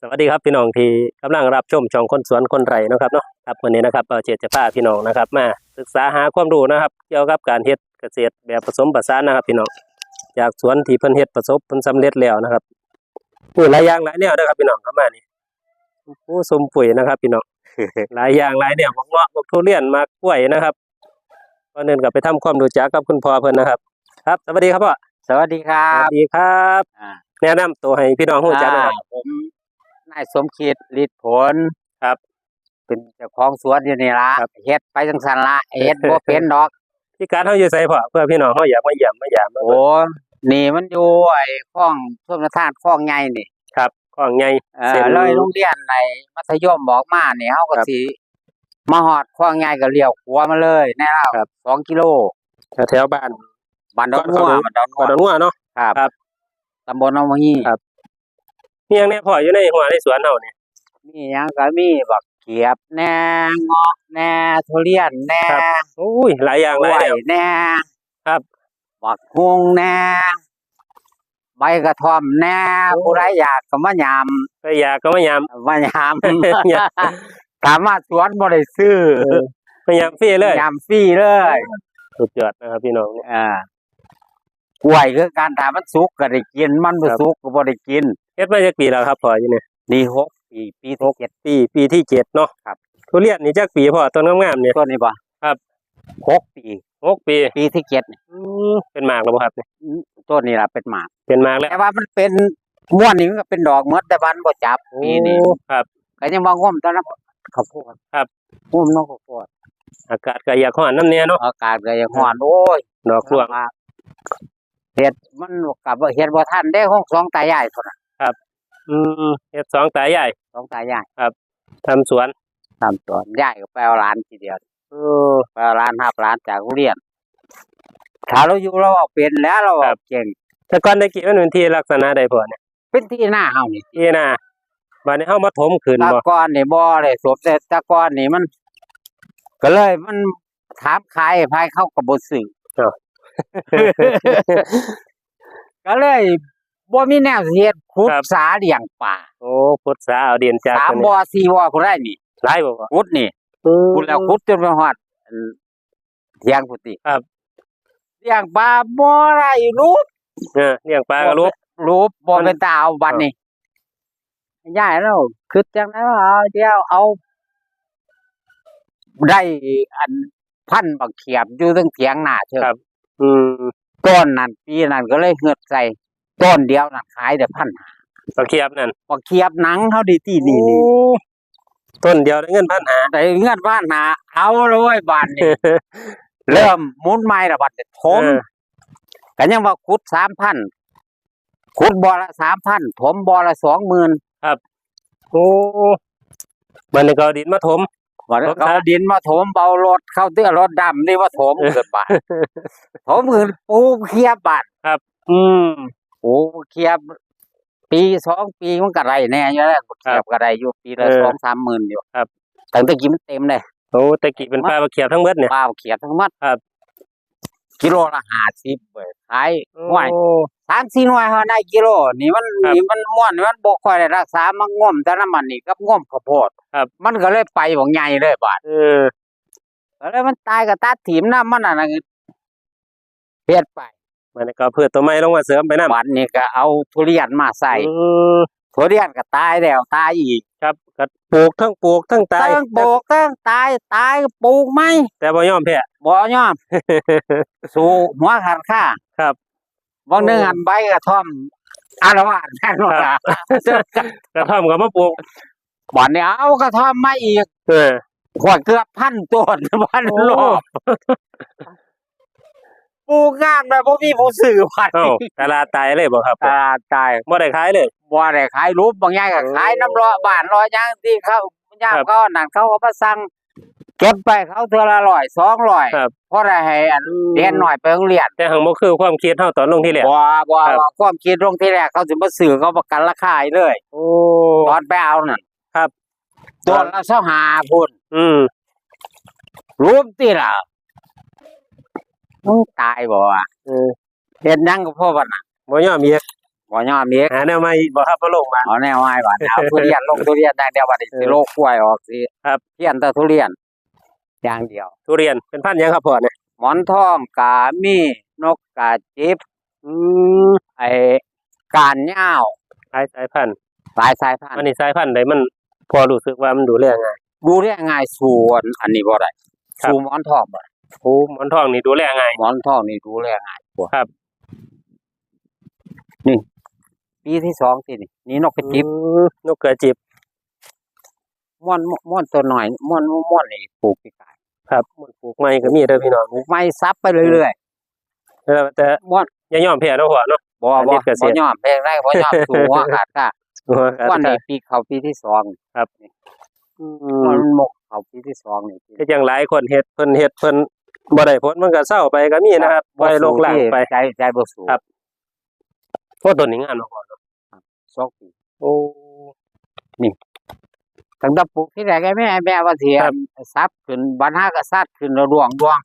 สวัสดีครับพี่น้องที่กำลังรับชมช่องคนสวนคนไร่เนาะครับเนาะครับวันนี้นะครับเอ่อเจตจะพาพี่น้องนะครับ มาศึกษาหาความรู้นะครับ เกี่ยวกับการเฮ็ดเกษตรแบบผสมผสานนะครับ พี่น้องจากสวนที่เพิ่นเฮ็ดประสบผลสำเร็จแล้วนะครับปุ๋ยหลายอย่างหลายแนวนะครับพี่น้องเข้ามานี่ผู้สมปุ๋ยนะครับ พี่น้องหลายอย่างหลายแนวบักเงาะบักทุเรียนมากกล้วยนะครับก่อนอื่นก็ไปทำความรู้จักกับคุณพ่อเพิ่นนะครับ ครับสวัสดีครับพ่อสวัสดีครัสวับสดีครับอ่าแนะนำตัวให้พี่น้องรู้จักหน่อยครับอ่าผมนายสมคิดฤทธิ์ผลครับ เป็นเจ้าของสวนอยู่นี่ละครับเฮ็ดไปจังสันละเฮ็ดบ่เป็นดอกพี่การเฮาอยู่ไสพ่อเพื่อพี่น้องเฮาอยากมาเยี่ยมมาหยามมาโอ้นี่มันอยู่ไอ้คลองชลประทานคลองใหญ่นี่ครับของใหญ่เอ่อเส้นเลยโรงเรียนในมัธยมบอกมานี่เฮาก็ครับสิมาฮอดคลองใหญ่ก็เลี้ยวขวามาเลยแน่แล้วครับสองกิโลแถวๆบ้านบ้านดอนก่งัอนวเข้าบ้านดอนก่อนงัดวอนงัวเนาะครับครับตำบลหนองมะฮีครับ มีหยังแน่พ่ออยู่ในหัวในสวนเฮานี่ มีหยังก็มีบักเขียบแหน่เงาะแหน่ทุเรียนแหน่โอ้ยหลายอย่างกหล้ลาวยยแนว แหน่ครับ บักฮวงแหน่ใบกระท่อมแหน่ผู้ใดอยากก็มายามก็อยากก็มายามมายามยามถามว่าสวนบ่ได้ซื้อมายามฟรีเลยยามฟรีเลย สุดยอดนะครับพี่น้องเนี่ยอ่า กล้วยคือการถามมันสุกก็ได้กิน มันบ่ครับสุกก็บ่ได้กินเฮ็ดมาจักปีแล้วครับพ่ออยู่นี่นี่หกปีปีที่เจ็ดปี ปีที่เจ็ดเนาะครับทุเรียนนี่จักปีพ่อต้นงามๆเนี่ยตัวนี้บ่ครับหกปีหกปี ปีที่เจ็ดนี่อืมเป็นหมากแล้วบ่ครับเนี่ยต้นนี้ล่ะเป็นหมาก เป็นหมากแล้วแต่ว่ามันเป็นม่วนนี่มันก็เป็นดอกหมดแต่วันบ่จับปีนี้โอ้ครับก็ยังว่างมตอนนั้นข้าวโพดครับงมน้องข้าวโพดอากาศก็อยากร้อนน้ำเนี่ยเนาะอากาศก็ยังร้อนโอ้ยดอกร่วง เฮ็ดมันกับว่าเฮ็ดบ่ทันได้ห้องสองตายายเท่านั้นอืมเฮ็ดสองตายายสองตายายทำสวนทำสวนยายก็ไปเอาหลานทีเดียวเออไปเอาหลานหับหลานจากโรงเรียนถ้าเราอยู่เราเอาเป็นแล้วเราครัเอาบเก่งแต่ก่อนได้กี่มันเป็นที่ลักษณะใดพ่อเนี่ยเป็นที่หน้าเฮานี่ที่น่ะบัดนี้เฮามาถมขึ้นตะบ่กอนนี่บ่ได้สวมแต่ตะกอนนี่มัน ก็เลยมันถามขายภายเข้าก็บ่ซื้อ ก็เลยบ่มีแนวสิเฮ็ดขุดสาเลี้ยงปลาโอ้พุทธาเอาเดียนจากสามตัวบ่นี้อสี่บ่อพุ่นได้นี่หลายบ่พ่อขุดนี่ขุดแล้วขุดจนไปฮอดอันเที่ยงพุ่นติครับ เลี้ยงปลาบ่ได้รูปเออเลี้ยงปลาก็รู้รูปบ่มัน เป็นตาเอาบัดนี้ยายแล้วคือจังได๋ว่าเอาเดี๋ยวเอา ได้อันพันบักเขียบอยู่ทั้งเถียงหน้าเถครัอะบ อืมต้นนั้นปีนั้นก็เลยเหือดใส่ต้นเดียวน่ะขายได้พันห้าตะเคียบนั่นบักเขียบหนังเฮาดีที่นี่นี่โอ้ต้นเดียวได้เงินพันหาได้เงินบ้านหาเอาเลยบาดนี้เริ่มหมุนไม้ละบัดนี้ถมเออก็ยังว่าขุดสามพันขุดบ่อละสามพันถมบ่อละสองหมื่นโอ้มันนี่ก็เอาดินมาถม วันนี้ถมเขาซะเอาดินมาถมเบารถเข้าเตื้อรถดำนี่ว่าถมเกิดบาทถมเงินปูเคลียบบาทอืมปูเคลียบปีสองปีมันก็ไรแน่อยู่แล้วเคลียบก็ไรอยู่ปีละเออสองสามหมื่นอยู่ครับตั้งแต่กี้มันเต็มเลยโอ้ตะกี้เป็นปลาตะเคียบทั้งเบิดเนี่ยปลาเขียบทั้งหมัดครับ กิโลละห้าสิบเว้ยขายห่วยโอ้สามสี่หน่วยเขาได้กิโล นี่มันครับนี่มันม่วนนี่มันบ่ค่อยได้รักษามันง่อมแต่น้ำมันนี่กับง่อมข้าวโพดครับ มันก็เลยไปบ่ใหญ่เลยบาดเออ ก็เลยมันตายก็ตัดถิ่มน้ำมันน่ะนะเฮ็ดไปมันนี่ก็เพื่อตัวไม้ลงมาเสริมไปนำวันนี้ก็เอาทุเรียนมาใส่อืม ทุเรียนก็ตายแล้วตายอีกครับก็ปลูกทั้งปลูกทั้งตายตั้งปลูกตั้งตายตายก็ปลูกไหมแต่บ่ยอมแพ้บ่ยอม สู่หัวขันค่าครับบางหนึงหันใบกระท่อมอารวาสแน่นอนครับกระท่อมก็มาปลูกบ่อนนี้เอากระท่อมมาอีกเออขวดเกือบพันต้นพันโอ้รอบ ปลูกงามเลยบ่มีผู้ซื้อพันเอ้าตลาดตายเลยบ่ครับตลาดตายบ่ได้ขายเลย บ่ได้ขายรูปบางอย่างก็ขายน้ำรอบ้านรอยางที่เขาย่ามครับเขานั่นเขาก็มาสั่งเก็บไปเขาเทื่อละร้อยสองร้อยครับเพราะได้ให้อันเรียนหน่อยไปโรงเรียนแต่หังบ่คือความคิดเฮาตอนลงที่แรกบ่บ่ครับบ่ความคิดลงที่แรกเขาสิมาซื้อเขาประกันราคาให้เลยโอ้ตอนไปเอานั่นครับตัวละเท่าหาพุ่นอืมรูปติล่ะ มึงตายบ่อะเออเฮ็ดหยังก็เพราะว่าน่ะบ่ยอมอีกบ่ยอมอีกหาแนวใหม่บ่ครับบ่ลงมา เอาแน่ไว้บาดเอาทุเรียนลงทุเรียนอย่างเดียวบัดนี้เออสิโลกกล้วยออกสิครับ เพี้ยนแต่ทุเรียน อย่างเดียว ทุเรียนเป็นพันธุ์หยังครับพ่อเนี่ยหมอนทองกามีนกกาจิบอืมไอ้การเหย้าวหลายสายพันธุ์หลายสายพันอันธุ์นี้สายพันธุ์ใดมันพอรู้สึกว่ามันดูแลง่าย ดูได้ง่ายส่วนอันนี้บ่ได้ครับ สู่หมอนทองบ่ได้ โอ้หมอนทองนี่ดูแลง่าย หมอนทองนี่ดูแลง่ายกว่าครับ นี่ปีที่สองสินี่นี่นกกระจิบอืมนกกระจิบม่วนม่วนตัวหน่อยม่วนม่วนนี่ปลูกปีกายครับมันปลูกใหม่ก็มีเด้อพี่น้องไม่ซับไปเรื่อยเออแต่ๆม่วนอย่ายอมแพ้เนาะพ่อเนาะบ่อันนี้บ่เกษบ่ตรยอมเพลงได้บ่ยอมสู่หัวขาดค่ะว่านี่ปีเข้าปีที่สองครับนี่อืมัมนหมกเข้าปีที่สองนี่ก็จังหลายคนเฮ็ดเพิ่นเฮ็ดเพิ่น บ่ได้ผลมันก็เศร้าไปก็มีนะครับปล่อยโลกล่างไปใจใจบ่สูงครับโอ้ต้นนี้งามเนาะพ่อเนาะสองปีโอ้ตั้งแต่ปลูกที่แรกไอ้แม่แม่ว่าสิครับซับขึ้นบันหาก็ซัดขึ้นแล้วร่วงร่วง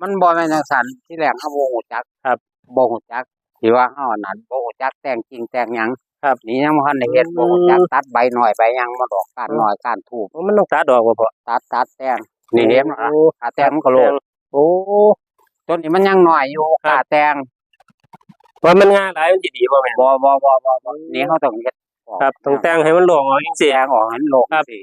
มันบ่แม่นจังซั่นที่แรกเฮาบ่ฮู้จักครับบ่ฮู้จักที่ว่าเฮาอันนั้นบ่ฮู้จักแต่งจริงแต่งหยังครับนี่ยังบ่ทันได้เฮ็ดบ่ฮู้จักอืมตัดใบหน่อยใบหยังมาดอกก้านน้อยก้านทูบมันต้องตัดดอกบ่พ่อตัดตัดแต่งนี่เห็นบ่ล่ะโอ้ถ้าแต่งมันก็โลก โอ้ต้นนี้มันยังน้อยอยู่ครับกาแต่งว่ามันงาหลายมันสิดีบ่แม่นบ่บ่บ่บ่บ่นี่เขาต้องเฮ็ดกครับต้องแต่งให้มันโล่งออกจังซี่แจงออกให้มันโลกครับสิ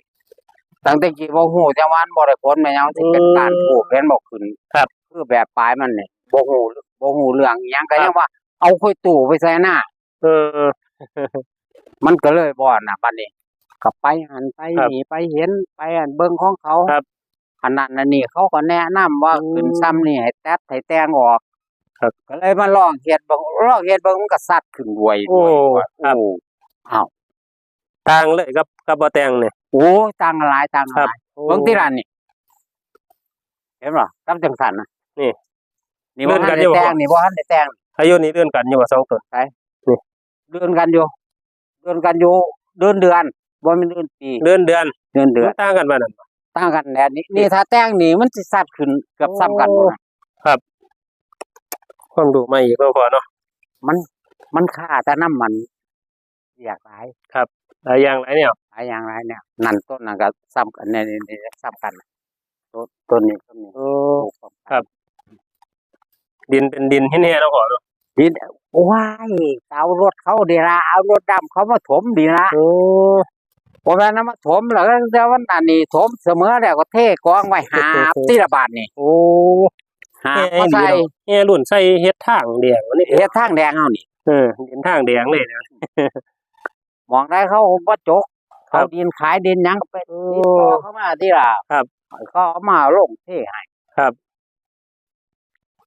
ตั้งแต่กี้บ่ฮู้แต่ว่ามันบ่ได้ผลแม่ยังสิเป็นอืมการปลูกเห็นบ่ขึ้นครับ คือแบบปลายมันนี่บ่ฮู้บ่ฮู้เรื่องอิหยังก็ครับยังว่า เอาค่อยตู้ไปใส่หน้าเออ มันก็เลยบ่น่ะบัดนี้ก็ไปหันไปครับนี่ไปเห็นไปอันเบิ่งของเขาครับ อันนั้นอันนี้เขาก็แนะนำว่าอืมขึ้นซ้ำนี่ให้ตัดให้แต่งออกครับ ก็เลยมาลองเฮ็ดเบิ่งลองเฮ็ดเบิ่งมันก็สัดขึ้นรวยโอ้รวยครับโอ้อ้าวต่างเลยกับกับบ่แต่งเนี่ย โอ้ตังหลายตังหครับลายเบิ่งที่ร้านนี่เห็นบ่กับจังสันนะนี่นี่บ่ทันเลื่อนกันได้อยู่บ่ แต่งนี่บ่ทันได้แต่งอายุนี่เดือนกันอยู่ว่าสองต้นเดือนกันอยู่ เดือนกันอยู่ เดือนเดือนบ่แม่นเดือนปีเดือนเดือนเดือนเดือนมันต่างกันบ่นั่นบ่ ต่างกันแน่นี่นี่ถ้าแต่งนี่มันสิสัดขึ้นเกือบซ้ำกันหมดนะความรู้ใหม่อีกเนาะพ่อเนาะมันค่าแต่น้ำมันอยากหลายหลายอย่างหลายแนวหลายอย่างหลายเนี่ยนั่นต้นนั่นก็ซ้ำกันเนี่ยนี่นี่ซ้ำกันน่ะต้นต้นนี้ต้นนี้โอ้ปลูกพร้อมกันครับ ดินเป็นดินแห้งๆเนาะพ่อเนาะดินว้ายเอารถเขาดีละเอารถดำเขามาถมดีละโอ้ พอแม่นำมาถมแล้วก็แต่วันนั้นนี่ถมเสมอแล้วก็เทกองไว้หาบที่ละบาทนี่โอ้หาบมาใส่แง่รุ่นใส่เฮ็ดทางแดงวะนี่เฮ็ดทางแดงเอานี่เออดินทางแดงเลยนะมองได้เขาบ่จกครัเขาบดินขายดินหยังก็ไปโอ้ติดต่อเข้ามาที่ละครับเขาเอามาลงเทให้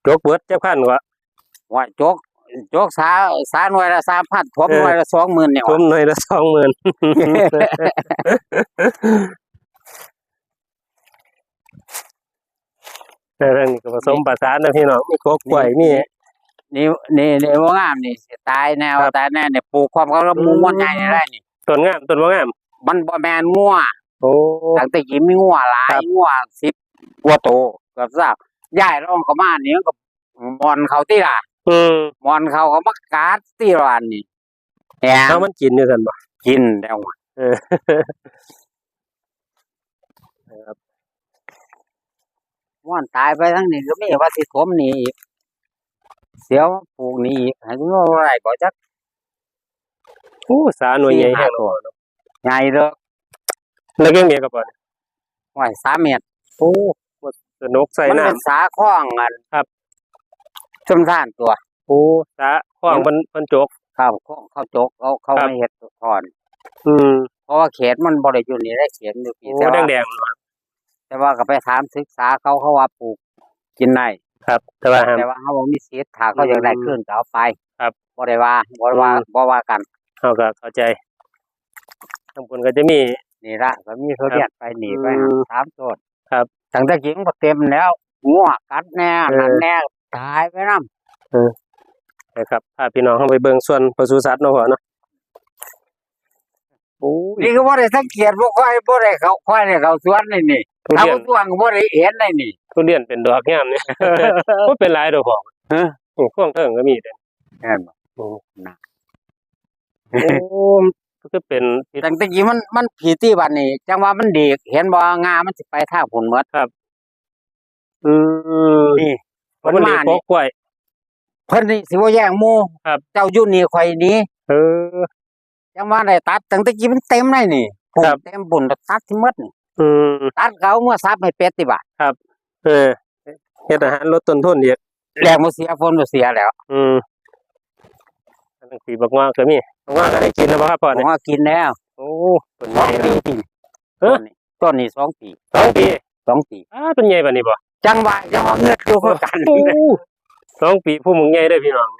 จกเบิดจักพันกว่าว่าจก จกสาสาหน่วยละ3,000ถมเออหน่วยละ20,000เนี่ยชมหน่อยละสองหมื่นแต่เรื่องนี้ก็ผสมประสานนะพี่น้องมีกบกล้วยมีนี่นี่นี่บ่งามนี่สิตายแนวครับตายแน่เนี่ยปลูกความเขาแล้วหมูมันใหญ่นี่ได้นี่ต้นงามต้นบ่งาม มันบ่แม่นงัวโอ้ตั้งแต่กี้มีงัวหลายครับงัว10กว่าโตเกือบซากย้ายร่องเข้ามานี่มันก็มอนเขาติล่ะ อืมมอนเขาก็มากัดติร้านนี่แหเอามมันกินอยู่ซั่นบ่กินแล้วอะเออม่อนตายไปทั้งนี้ก็มีว่าสิถมนี่อีกเสียวมาปลูกนี่อีกให้งัวไรบ่จักโอ้สาหน่วยใหญ่แฮงสี่เนาะใหญ่เด้อแล้วก็เงี้ยก็บ่ไว้3เมตรโอ้สนุกใส่มันน้ำ เป็นสาคล้องกันครับ จมท่านตัวโอ้สาข้องเพิ่นเพิ่นจกข้าวเขาเขาจกเขาเขาครับไม่เฮ็ดถอน อืมเพราะว่าเขตมันบ่ได้อยู่นี่ได้เขตอยู่โอ้พี่แต่ว่าแดงๆเนาะแต่ว่าก็ไปถามศึกษาเขาเขาว่าปลูกกินได้ครับ แต่ว่าห้ามแต่ว่าเขาบ่มีสิทธิ์ถ้าเขาอยากได้อืมขึ้นก็เอาไป ครับบ่ได้ว่าบ่ได้ว่าอืมบ่ว่ากันเฮาก็เข้าใจทางบนก็จะมีนี่ละก็มีเขาเรียกไปหนีไปอืมสามต้นครับตั้งแต่กินก็เต็มแล้วงัวกัดแน่เออนั่นแน่ ตายไปนำนะครับพาพี่น้องเข้าไปเบิ่งส่วนปศุสัตว์เนาะพ่อเนาะโอ้ยนี่ก็บ่ได้สังเกตบ่ค่อยบ่ได้เขาค่อยได้เขาสวนนี่นี่ทุเขาเรียนสวนก็บ่ได้เห็นได้นี่ทุเรียนเป็นดอกงามเนี่ยบ่เป็นหลายดอกพ่อฮะนี่ข้วงเทิงก็มีเด้อเห็นบ่อืมนะโอ้ก็เป็นพิษตั้งแต่กี้มันมันผีที่บัดนี้จังว่ามันดีเห็นบ่งามันสิไปทางผลหมดอืมนี่เพราะ มันมีมันมาโกนี่กล้วยเพิ่นนี่สิบ่แย่งหมู่ครับ เจ้าอยู่นี่ข่อยนี้เออ จังว่าได้ตัดตั้งแต่กี้มันเต็มเลยนี่ปลูกครับ เต็มบุญตัดที่หมดนี่อืมตัดเขาเมื่อซับให้เป็ดติบ่ะเออเฮ็ดอาหารลดต้นทุนอีกแรงบ่เสียฝนบ่เสียแล้วอืมอันนั้นปีบักว่าก็มีบักว่าก็ได้กินแล้วบ่ครับพ่อผเนี่ยมว่ากินแล้วโอ้ต้นสใหอญ่งเลปียต้นนี้ต้นนี้สองปีสองปีสองปีอ้าต้นใหญ่ปานนี้บ่ จังว่าจังว่าเงือกอยู่คือกันโอ้สองปีผู้มึงใหญ่เด้อพี่น้อง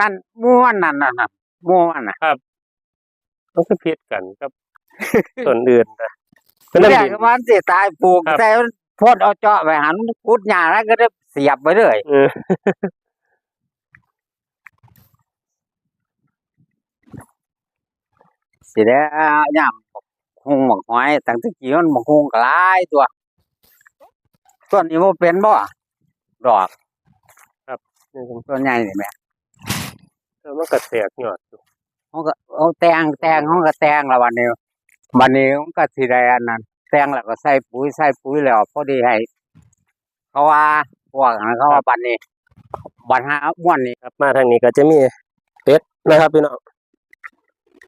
นั่นม่วนนั่นน่ะน่ะม่วนน่ะมันก็ผิดกันกับต้นอื่นนะเป็นน้ำแรกดินก็ว่าสิตายปลูกครับ แต่พดเอาเจาะไปหันพุดหญ้าแล้วก็ได้เสียบไปเลยเออสิได้ย่ำคงหมกหอยตั้งแต่กี้มันหมกคงกหลายตัว ต้นนี้มันเป็นบ่ดอกต้นใหญ่นี่แหม่เออมันก็แตกยอดอยู่เขาก็เอาแตงแตงเขาก็แตงแล้ววันนี้วันนี้มันก็สิได้อันนั้นแตงแล้วก็ใส่ปุ๋ยใส่ปุ๋ยแล้วพอดีให้เขาว่าพวกนั้นเขาว่าบันนี้บันหาม่วนนี่ครับมาทางนี้ก็จะมีเป็ดนะครับพี่น้อง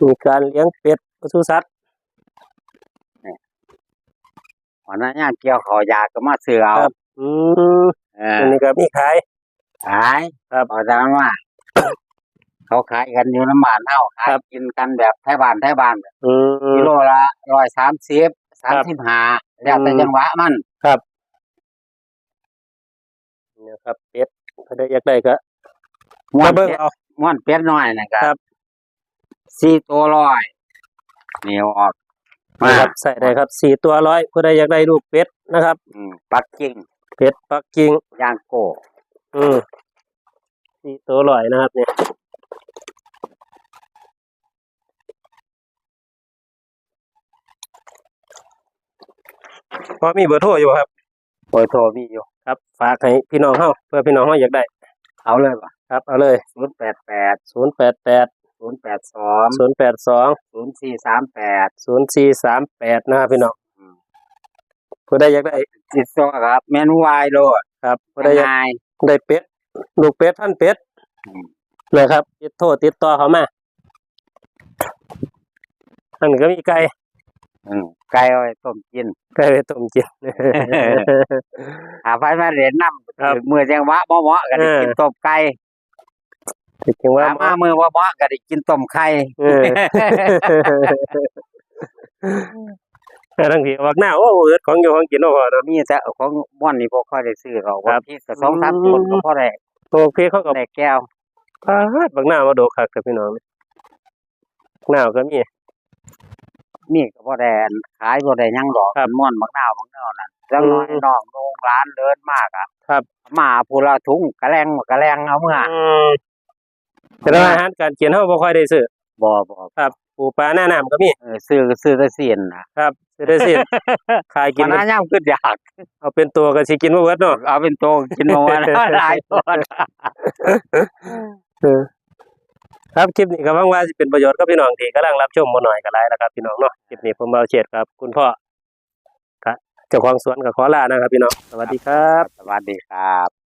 มีการเลี้ยงเป็ดปศุสัตว์ วันนั้นย่างเกี่ยวขอยากก็มาซื้อเอาอืมเอออันนี้ก็มีขาย ขายครับ เอาจารย์ว่า เขาขายกันอยู่น้ำบานเท่าขายครับกินกันแบบไทยบ้านไทยบ้านอืม กิโลละร้อยสามสิบสามสิบห้าแล้วแต่อืม จังหวะมัน เนี่ยครับเป็ดถ้าได้อยากได้ก็ม้วมานเบิ่งเป็ดเอา ม้วนเป็ดน้อยนะคครัรับ สี่ตัวร้อยนี่เอาออก มานะครับใส่ได้ครับสี่ตัวร้อยผู้ใดอยากได้ลูกเป็ดนะครับ อืมปักกิ่งเป็ดปักกิ่งย่างโก้อืมสี่ตัวร้อยนะครับเนี่ยพอมีเบอร์โทรอยู่บ่ครับโอยโทรมีอยู่ ครับ ฝากให้พี่น้องเฮาเพื่อพี่น้องเฮาอยากได้ เอาเลยป่ะครับ เอาเลย ศูนย์แปดแปดศูนย์แปดแปด ศูนย์แปดสองศูนย์แปดสองศูนย์สี่สามแปดศูนย์สี่สามแปดนะครับพี่น้องผู้ใดอยากได้ติดต่อครับเมนูวายโลดครับผู้ใดอยากง่ายได้เป็ดลูกเป็ดพันเป็ดอืมนะครับติดโทรติดต่อเขามาอันนก็มีไก่อืมไก่เอาไว้ต้มกินไก่ไปต้มกินหาไฟมาเหรียญน้ครับำมือจังหวะบ่เหมาะก็ได้กินเออต้มไก่ ถึงว่าหามามือบ่เหมาะก็ได้กินต้มไข่เออ แต่ทั้งที่วักหน้าโอ้เอิดของอยู่ของกินโอ้พอเนาะ มีแต่ของม่วนนี่บ่ค่อยได้ซื้อหรอกครับบางทีก็สองสามคนก็พอได้โอเคเขาก็ได้แก้วพาดบักหน้ามาโดคักกับพี่น้องนี่บักหน้าก็มีมีก็บ่ได้อันขายบ่ได้หยังดอกครับม่วนบักนาวบักนาวนั่นแล้วน้อยอืมน้องโรงร้านเดินมากอะครับ มาผู้ละถุงกะแลงกะแลงเอาเมื่อ อืม แต่ว่าอาหารการกินเฮาบ่ค่อยได้ซื้อบ่บ่ครับปูปลาหน้าน้ำก็มีเออซื้อก็ซื้อแต่เสียนน่ะครับสิได้สิขายกิมันนน่ายามขึ้นอยากเอาเป็นตัวก็สิกินบ่เบิดเนาะเอาเป็นโตกินมาวันละหลายตัวเออครับคลิปนี้ก็หวังว่าสิเป็นประโยชน์กับพี่น้องที่กำลังรับชมบ่น้อยก็หลายแล้วครับพี่น้องเนาะคลิปนี้ผมเอาเฉดครับ คุณพ่อครับเจ้าของสวนก็ขอลานะครับพี่น้องสวัสดีครับ สวัสดีครับ